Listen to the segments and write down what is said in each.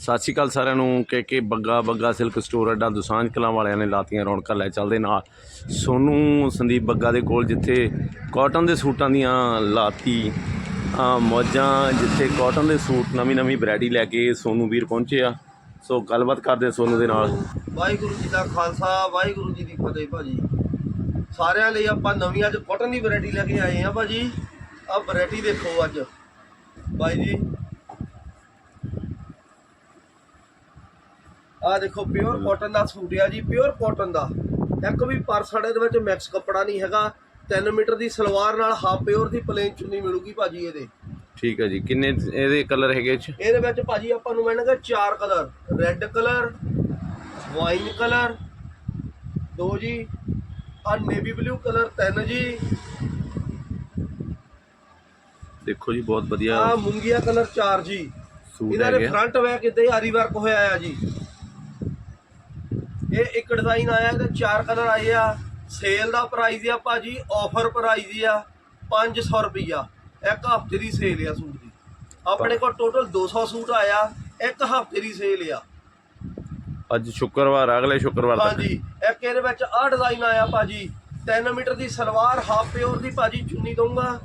ਸਤਿ ਸ਼੍ਰੀ ਅਕਾਲ ਸਾਰਿਆਂ ਨੂੰ। ਕਿ ਕੇ ਬੱਗਾ ਬੱਗਾ ਸਿਲਕ ਸਟੋਰ ਅੱਡਾ ਦੁਸਾਂਝ ਕਲਾਂ ਵਾਲਿਆਂ ਨੇ ਲਾਤੀਆਂ ਰੌਣਕਾਂ ਲੈ ਚੱਲਦੇ ਨਾਲ। ਸੋਨੂੰ ਸੰਦੀਪ ਬੱਗਾ ਦੇ ਕੋਲ ਜਿੱਥੇ ਕਾਟਨ ਦੇ ਸੂਟਾਂ ਦੀਆਂ ਲਾਤੀ ਮੌਜਾਂ, ਜਿੱਥੇ ਕਾਟਨ ਦੇ ਸੂਟ, ਨਵੀਂ ਨਵੀਂ ਵੈਰਾਈਟੀ ਲੈ ਕੇ ਸੋਨੂੰ ਵੀਰ ਪਹੁੰਚੇ ਆ। ਸੋ ਗੱਲਬਾਤ ਕਰਦੇ ਸੋਨੂੰ ਦੇ ਨਾਲ। ਵਾਹਿਗੁਰੂ ਜੀ ਦਾ ਖਾਲਸਾ, ਵਾਹਿਗੁਰੂ ਜੀ ਦੀ ਫਤਿਹ ਭਾਜੀ। ਸਾਰਿਆਂ ਲਈ ਆਪਾਂ ਨਵੀਂ ਅੱਜ ਕਾਟਨ ਦੀ ਵੈਰਾਈਟੀ ਲੈ ਕੇ ਆਏ ਆ ਭਾਜੀ। ਆ ਵੈਰਾਈਟੀ ਦੇਖੋ ਅੱਜ। ਬਾਈ ਜੀ ਆ ਦੇਖੋ ਪਿਓਰ ਕਾਟਨ ਦਾ ਸੂਟ ਆ ਜੀ ਪਿਓਰ ਕਾਟਨ ਦਾ। ਇੱਕ ਵੀ ਪਰਸੜੇ ਦੇ ਵਿੱਚ ਮਿਕਸ ਕੱਪੜਾ ਨਹੀਂ ਹੈਗਾ। 3 ਮੀਟਰ ਦੀ ਸਲਵਾਰ ਨਾਲ ਹਾਫ ਪਿਓਰ ਦੀ ਪਲੇਨ ਚੁੰਨੀ ਮਿਲੂਗੀ ਭਾਜੀ ਇਹਦੇ। ਠੀਕ ਹੈ ਜੀ ਕਿੰਨੇ ਇਹਦੇ ਕਲਰ ਹੈਗੇ 'ਚ? ਇਹਦੇ ਵਿੱਚ ਭਾਜੀ ਆਪਾਂ ਨੂੰ ਮਿਲਣਗੇ ਚਾਰ colour red colour wine colour ਦੋ ਜੀ। ਆ ਨੇਵੀ ਬਲੂ ਕਲਰ ਤਿੰਨ ਜੀ। ਦੇਖੋ ਜੀ ਬਹੁਤ ਵਧੀਆ ਆ ਮੁੰਗੀਆ ਕਲਰ ਚਾਰ ਜੀ। ਸੂਟ ਇਹਨਾਂ ਦੇ ਹੈਗੇ ਆ। ਫਰੰਟ ਵੈਕ ਇੱਦਾਂ ਹੀ ਆਰੀ ਵਰਕ ਹੋਇਆ ਆ ਜੀ। ਇਹ ਇੱਕ ਡਿਜ਼ਾਈਨ ਆਇਆ ਇਹਦੇ ਚਾਰ ਕਲਰ ਆਏ ਆ ਸੇਲ ਦਾ ਪ੍ਰਾਈਸ ਆ ਭਾਜੀ ਆਫਰ ਪ੍ਰਾਈਸ ਆ 500 ਰੁਪਈਆ। ਇੱਕ ਹਫ਼ਤੇ ਦੀ ਸੇਲ ਆ ਸੂਟ ਦੀ। ਆਪਣੇ ਕੋਲ ਟੋਟਲ 200 ਸੂਟ ਆਇਆ ਇੱਕ ਹਫ਼ਤੇ ਦੀ ਸੇਲ ਆ। ਅੱਜ ਸ਼ੁੱਕਰਵਾਰ ਅਗਲੇ ਸ਼ੁੱਕਰਵਾਰ ਤੱਕ। ਹਾਂਜੀ ਇੱਕ ਇਹਦੇ ਵਿੱਚ ਆਹ ਡਿਜ਼ਾਈਨ ਆਇਆ ਭਾਜੀ 3 ਮੀਟਰ ਦੀ ਸਲਵਾਰ ਹਾਫ ਪਿਓਰ ਦੀ ਭਾਜੀ ਚੁੰਨੀ ਦਊਂਗਾ।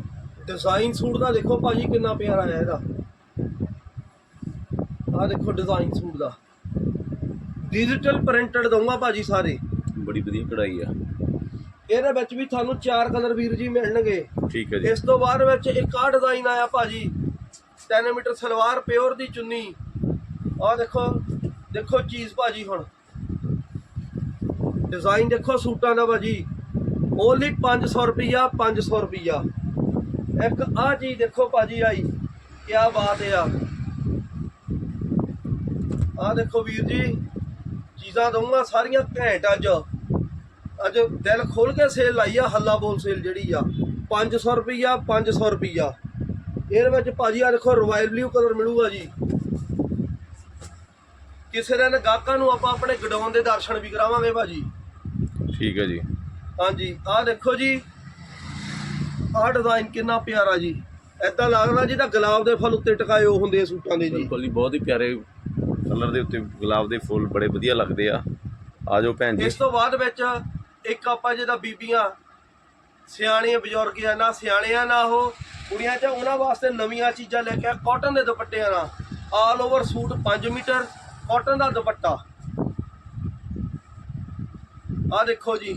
ਡਿਜ਼ਾਈਨ ਸੂਟ ਦਾ ਦੇਖੋ ਭਾਜੀ ਕਿੰਨਾ ਪਿਆਰਾ ਆਇਆ ਇਹਦਾ। ਆਹ ਦੇਖੋ ਡਿਜ਼ਾਈਨ ਸੂਟ ਦਾ। ਡਿਜੀਟਲ ਪ੍ਰਿੰਟਡ ਦਊਂਗਾ ਭਾਜੀ ਸਾਰੇ। ਬੜੀ ਵਧੀਆ ਕਢਾਈ ਆ। ਇਹਦੇ ਵਿੱਚ ਵੀ ਤੁਹਾਨੂੰ ਚਾਰ ਕਲਰ ਵੀਰ ਜੀ ਮਿਲਣਗੇ। ਠੀਕ ਹੈ ਜੀ। ਇਸ ਤੋਂ ਬਾਅਦ ਵਿੱਚ ਇੱਕ ਆਹ ਡਿਜ਼ਾਈਨ ਆਇਆ ਭਾਜੀ। 3 ਮੀਟਰ ਸਲਵਾਰ ਪਿਓਰ ਦੀ ਚੁੰਨੀ। ਆਹ ਦੇਖੋ ਦੇਖੋ ਚੀਜ਼ ਭਾਜੀ ਹੁਣ। ਡਿਜ਼ਾਈਨ ਦੇਖੋ ਸੂਟਾਂ ਦਾ ਭਾਜੀ। ਓਨਲੀ 500 ਰੁਪਿਆ 500 ਰੁਪਿਆ ਇੱਕ ਆਹ ਚੀਜ਼ ਦੇਖੋ ਭਾਜੀ ਆਈ। ਕੀ ਬਾਤ ਆ। ਆਹ ਦੇਖੋ ਵੀਰ ਜੀ। ਚੀਜ਼ਾਂ ਦਊਂਗਾ ਸਾਰੀਆਂ ਘੈਂਟ ਅੱਜ। ਅੱਜ ਦਿਲ ਖੋਲ ਕੇ ਸੇਲ ਲਾਈ ਆ ਹੱਲਾ ਬੋਲ ਸੇਲ ਜਿਹੜੀ ਆ। 500 ਰੁਪਈਆ 500 ਰੁਪਈਆ। ਇਹਦੇ ਵਿੱਚ ਭਾਜੀ ਆ ਦੇਖੋ ਰਾਇਲ ਬਲੂ ਕਲਰ ਮਿਲੂਗਾ ਜੀ। ਕਿਸੇ ਦਿਨ ਗਾਹਕਾਂ ਨੂੰ ਆਪਾਂ ਆਪਣੇ ਗਡਾਉਣ ਦੇ ਦਰਸ਼ਨ ਵੀ ਕਰਾਵਾਂਗੇ ਭਾਜੀ। ਠੀਕ ਹੈ ਜੀ। ਹਾਂਜੀ ਆਹ ਦੇਖੋ ਜੀ। ਆਹ ਡਿਜ਼ਾਈਨ ਕਿੰਨਾ ਪਿਆਰਾ ਜੀ। ਐਦਾਂ ਲੱਗਦਾ ਜਿੱਦਾਂ ਗੁਲਾਬ ਦੇ ਫੁੱਲ ਉੱਤੇ ਟਿਕਾਏ ਹੁੰਦੇ ਸੂਟਾਂ ਦੇ ਜੀ। ਬਿਲਕੁਲ ਜੀ ਬਹੁਤ ਹੀ ਪਿਆਰੇ ਕਲਰ ਦੇ ਉੱਤੇ ਗੁਲਾਬ ਦੇ ਫੁੱਲ ਬੜੇ ਵਧੀਆ ਲੱਗਦੇ ਆ। ਆ ਭੈਣ ਜੀ। ਇਸ ਤੋਂ ਬਾਅਦ ਵਿੱਚ ਇੱਕ ਆਪਾਂ ਜਿਹਦਾ ਬੀਬੀਆਂ, ਸਿਆਣੀਆਂ ਬਜ਼ੁਰਗ ਨਾ ਸਿਆਣੇ ਨਾ ਉਹ ਕੁੜੀਆਂ ਚ ਉਹਨਾਂ ਵਾਸਤੇ ਨਵੀਆਂ ਚੀਜ਼ਾਂ ਲੈ ਕੇ ਆ ਕਾਟਨ ਦੇ ਦੁਪੱਟਿਆਂ ਨਾਲ। All over suit 5 metre cotton ਦਾ ਦੁਪੱਟਾ। ਆ ਦੇਖੋ ਜੀ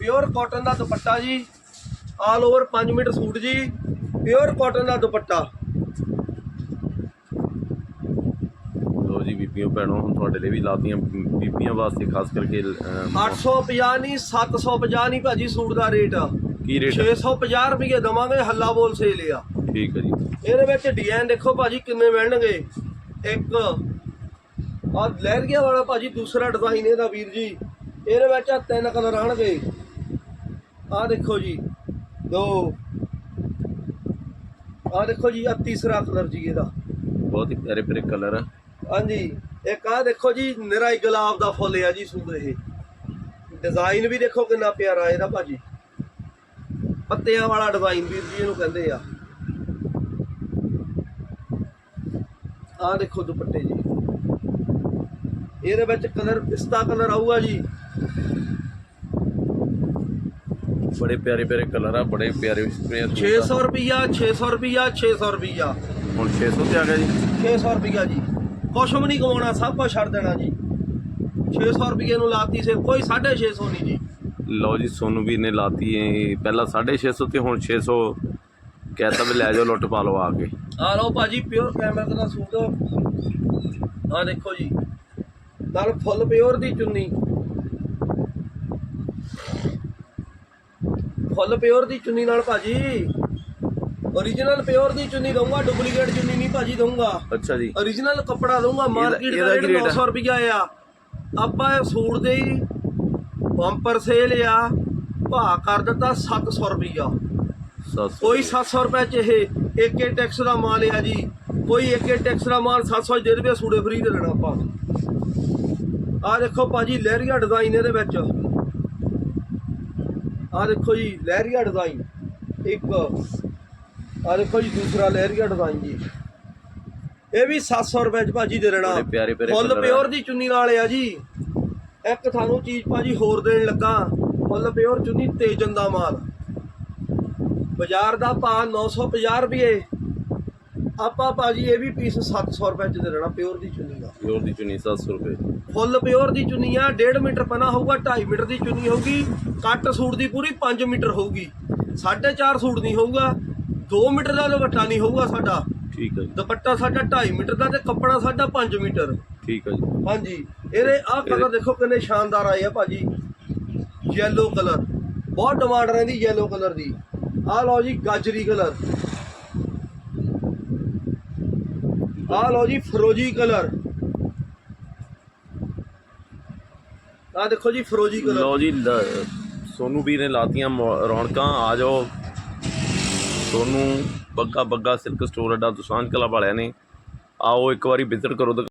ਪਿਓਰ ਕਾਟਨ ਦਾ ਦੁਪੱਟਾ ਜੀ। ਆਲ ਓਵਰ 5 ਮੀਟਰ ਸੂਟ ਜੀ ਪਿਓਰ ਕਾਟਨ ਦਾ ਦੁਪੱਟਾ ਲੋ ਜੀ ਬੀਬੀਆਂ ਭੈਣੋ? ਹੁਣ ਤੁਹਾਡੇ ਲਈ ਵੀ ਲਾਤੀਆਂ ਬੀਬੀਆਂ ਵਾਸਤੇ ਖਾਸ ਕਰਕੇ ਅਮ, 850 ਨਹੀਂ 750 ਨਹੀਂ ਭਾਜੀ ਸੂਟ ਦਾ ਰੇਟ। ਕੀ ਰੇਟ 650 ਰੁਪਏ ਦਵਾਂਗੇ ਹੱਲਾ ਬੋਲ ਸੇਲ ਆ। ਠੀਕ ਹੈ ਜੀ। ਇਹਦੇ ਵਿੱਚ ਡਿਜ਼ਾਈਨ ਦੇਖੋ ਭਾਜੀ ਕਿੰਨੇ ਮਿਲਣਗੇ। ਇੱਕ ਆ ਲਹਿਰੀਆ ਵਾਲਾ ਭਾਜੀ ਦੂਸਰਾ ਡਿਜ਼ਾਈਨ ਇਹਦਾ ਵੀਰ ਜੀ। ਇਹਦੇ ਵਿੱਚ ਆ ਤਿੰਨ ਕਲਰ ਆਣਗੇ। ਆ ਦੇਖੋ ਜੀ ਦੋ। ਆ ਦੇਖੋ ਜੀ ਆ ਤੀਸਰਾ ਕਲਰ ਜੀ ਇਹਦਾ। ਬਹੁਤ ਹੀ ਪਿਆਰੇ ਪਿਆਰੇ ਕਲਰ ਆ। ਹਾਂਜੀ ਇੱਕ ਆ ਦੇਖੋ ਜੀ ਨਿਰਾ ਗੁਲਾਬ ਦਾ ਫੁੱਲ ਆ ਜੀ ਸੂਟ ਇਹ। ਡਿਜ਼ਾਈਨ ਵੀ ਦੇਖੋ ਕਿੰਨਾ ਪਿਆਰਾ ਇਹਦਾ ਭਾਜੀ। ਪੱਤਿਆਂ ਵਾਲਾ ਡਿਜ਼ਾਈਨ ਵੀਰ ਜੀ ਇਹਨੂੰ ਕਹਿੰਦੇ ਆ। ਆ ਦੇਖੋ ਦੁਪੱਟੇ ਜੀ। ਇਹਦੇ ਵਿੱਚ ਕਲਰ ਪਿਸਤਾ ਕਲਰ ਆਊਗਾ ਜੀ। ਬੜੇ ਪਿਆਰੇ ਪਿਆਰੇ ਕਲਰ ਆ ਬੜੇ ਪਿਆਰੇ ਪਿਆਰੇ 600 ਰੁਪਿਆ 600 ਰੁਪਿਆ 600 ਰੁਪਿਆ ਹੁਣ 600 ਤੇ ਆ ਗਿਆ ਜੀ। 600 ਰੁਪਿਆ ਜੀ। ਕੁਛ ਵੀ ਨਹੀਂ ਕਮਾਉਣਾ ਸਭ ਕੁਝ ਛੱਡ ਦੇਣਾ ਜੀ। 600 ਰੁਪਏ ਨੂੰ ਲਾਤੀ ਸੇ ਕੋਈ 650 ਨਹੀਂ ਜੀ। ਲਓ ਜੀ ਸੋਨੂੰ ਵੀਰ ਨੇ ਲਾਤੀ ਏ ਪਹਿਲਾਂ 650 ਤੇ ਹੁਣ 600 ਕਹਿਤਾ ਵੀ ਲੈ ਜਾਓ ਲੁੱਟ ਪਾ ਲਓ ਆ ਕੇ। ਆ ਲਓ ਭਾਜੀ ਪਿਓਰ ਕੈਮਰਾ ਦਾ ਸੂਟ ਆ ਦੇਖੋ ਜੀ ਨਾਲ ਫੁੱਲ ਪਿਓਰ ਦੀ ਚੁੰਨੀ। ਫੁੱਲ ਪਿਓਰ ਦੀ ਚੁੰਨੀ ਨਾਲ ਭਾਜੀ origignal ਪਿਓਰ ਦੀ ਚੁੰਨੀ ਦਊਂਗਾ ਡੁਪਲੀਕੇਟ ਚੁੰਨੀ ਭਾਜੀ ਦਊਂਗਾ। ਅੱਛਾ ਜੀ। Origignal ਕੱਪੜਾ ਦਊਂਗਾ ਮਾਰਕੀਟ ਦਾ ਰੇਟ rate ਆ? 900 ਰੁਪਇਆ ਆ। ਆਪਾਂ ਇਹ ਸੂਟ ਦੇ ਹੀ ਬੰਪਰ ਸੇਲ ਆ ਭਾਅ ਕਰ ਦਿੱਤਾ 700 ਰੁਪਇਆ 700 ਕੋਈ 700 ਰੁਪਏ ਚ ਇਹ ਇੱਕ ਟੈਕਸ ਦਾ ਮਾਲ ਆ ਜੀ। ਕੋਈ ਇੱਕ ਟੈਕਸ ਦਾ ਮਾਲ 700 ਚ ਦੇ ਦੇਵੇ ਸੂੜੇ ਫਰੀ ਦੇ ਦੇਣਾ ਆਪਾਂ। ਆ ਦੇਖੋ ਭਾਜੀ ਲਹਿਰੀਆ ਡਿਜ਼ਾਈਨ ਇਹਦੇ ਵਿੱਚ। ਆ ਦੇਖੋ ਜੀ ਲਹਿਰੀਆ ਡਿਜ਼ਾਈਨ ਇੱਕ। ਆ ਦੇਖੋ ਜੀ ਦੂਸਰਾ ਲਹਿਰੀਆ ਡਿਜ਼ਾਈਨ ਜੀ। ਇਹ ਵੀ 700 ਰੁਪਏ ਚ ਭਾਜੀ ਦੇ ਦੇਣਾ ਬੜੇ ਪਿਆਰੇ ਪਿਆਰੇ ਫੁੱਲ colour ਆ। ਪਿਓਰ ਦੀ ਚੁੰਨੀ ਨਾਲ ਆ ਜੀ। ਇੱਕ ਤੁਹਾਨੂੰ ਚੀਜ਼ ਭਾਜੀ ਹੋਰ ਦੇਣ ਲੱਗਾ। ਫੁੱਲ ਪਿਓਰ ਚੁੰਨੀ ਤੇਜਨ ਦਾ ਮਾਲ। ਬਾਜ਼ਾਰ ਦਾ ਭਾਅ 950 ਰੁਪਏ। ਆਪਾਂ ਭਾਜੀ ਇਹ ਵੀ ਪੀਸ 700 ਰੁਪਏ ਚ ਦੇ ਦੇਣਾ ਪਿਓਰ ਦੀ ਚੁੰਨੀ ਦਾ। ਪਿਓਰ ਦੀ ਚੁੰਨੀ 700 ਰੁਪਏ। ਫੁੱਲ ਪਿਓਰ ਦੀ ਚੁੰਨੀ ਆ 1.5 ਮੀਟਰ ਪਨਾ ਹੋਊਗਾ 2.5 ਮੀਟਰ ਦੀ ਚੁੰਨੀ ਹੋਊਗੀ। ਕੱਟ ਸੂਟ ਦੀ ਪੂਰੀ 5 ਮੀਟਰ ਹੋਊਗੀ। 4.5 ਸੂਟ ਨਹੀਂ ਹੋਊਗਾ। 2 ਮੀਟਰ ਦਾ ਦੁਪੱਟਾ ਨਹੀਂ ਹੋਊਗਾ ਸਾਡਾ। ਠੀਕ ਹੈ ਜੀ। ਦੁਪੱਟਾ ਸਾਡਾ 2.5 ਮੀਟਰ ਦਾ ਤੇ ਕੱਪੜਾ ਸਾਡਾ 5 ਮੀਟਰ। ਠੀਕ ਹੈ ਜੀ। ਹਾਂਜੀ ਇਹਦੇ ਆਹ ਕਲਰ ਦੇਖੋ ਕਿੰਨੇ ਸ਼ਾਨਦਾਰ ਆਏ ਆ ਭਾਜੀ। Yellow colour. ਬਹੁਤ ਡਿਮਾਂਡ ਰਹਿੰਦੀ ਯੈਲੋ ਕਲਰ ਦੀ। ਆਹ ਲਓ ਜੀ ਗਾਜਰੀ ਕਲਰ। ਆਹ ਲਓ ਜੀ ਫਰੋਜੀ ਕਲਰ। ਆਹ ਦੇਖੋ ਜੀ ਫਰੋਜੀ ਕਲਰ। ਲਓ ਜੀ ਲ- ਸੋਨੂ ਵੀਰ ਨੇ ਲਾਤੀਆਂ ਮੌ- ਰੌਣਕਾਂ ਆ ਜਾਓ। ਸੋਨੂ ਬੱਗਾ ਬੱਗਾ ਸਿਲਕ ਸਟੋਰ ਅੱਡਾ ਦੁਸਾਂਝ ਕਲਾ ਵਾਲਿਆਂ ਨੇ। ਆਓ ਇੱਕ ਵਾਰੀ ਵਿਜ਼ਿਟ ਕਰੋ ਦੁਕਾਨ।